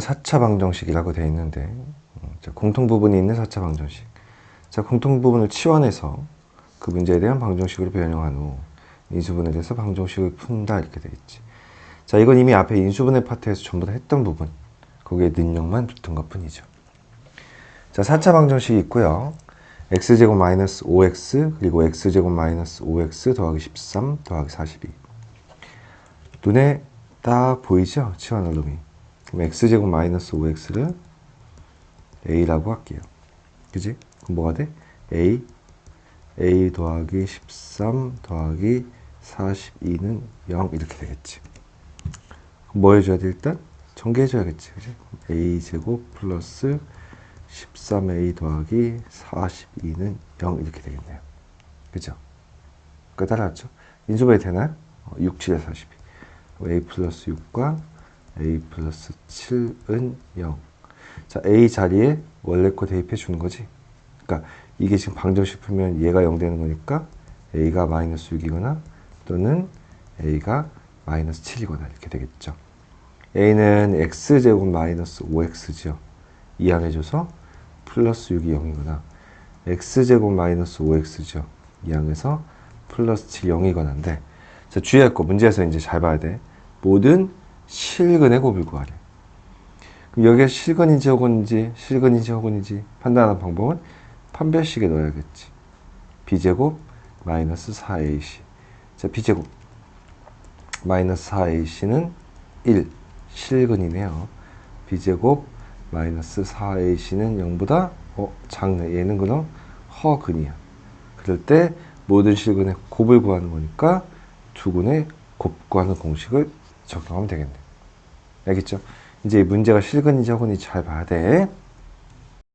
4차 방정식이라고 되어 있는데 음, 자, 공통 부분이 있는 4차 방정식. 자, 공통 부분을 치환해서 그 문제에 대한 방정식으로 변형한 후 인수분해에 대해서 방정식을 푼다 이렇게 되겠지. 자, 이건 이미 앞에 인수분해 파트에서 전부 다 했던 부분. 거기에 능력만 붙은 것 뿐이죠. 자, 4차 방정식이 있고요. x제곱 마이너스 5x 그리고 x제곱 마이너스 5x 더하기 13 더하기 42 눈에 딱 보이죠? 치환 얼음이 그럼 x제곱 마이너스 5x를 a라고 할게요 그지? 그럼 뭐가 돼? a a 더하기 13 더하기 42는 0 이렇게 되겠지 뭐 해줘야 돼 일단? 전개해줘야겠지 그지? a제곱 플러스 13a 더하기 42는 0 이렇게 되겠네요. 그죠? 깨달았죠? 인수분해 되나요? 어, 6, 7에 42. a 플러스 6과 a 플러스 7은 0. 자, a 자리에 원래 거 대입해 주는 거지. 그러니까 이게 지금 방정식 풀면 얘가 0 되는 거니까 a가 마이너스 6이거나 또는 a가 마이너스 7이거나 이렇게 되겠죠. a는 x제곱 마이너스 5x죠. 이항해줘서 플러스 6이 0이거나 x제곱 마이너스 5x죠. 이항해서 플러스 7 0이거나인데 자, 주의할 거 문제에서 이제 잘 봐야 돼. 모든 실근의 곱을 구하래. 여기에 실근인지 혹은인지 실근인지 혹은인지 판단하는 방법은 판별식에 넣어야겠지. b제곱 마이너스 4ac 자 b제곱 마이너스 4ac는 1 실근이네요. b제곱 마이너스 4ac는 0보다 어, 작네. 얘는 그럼 허근이야. 그럴 때 모든 실근의 곱을 구하는 거니까 두 근의 곱 구하는 공식을 적용하면 되겠네. 알겠죠? 이제 이 문제가 실근인지 허근인지 잘 봐야 돼.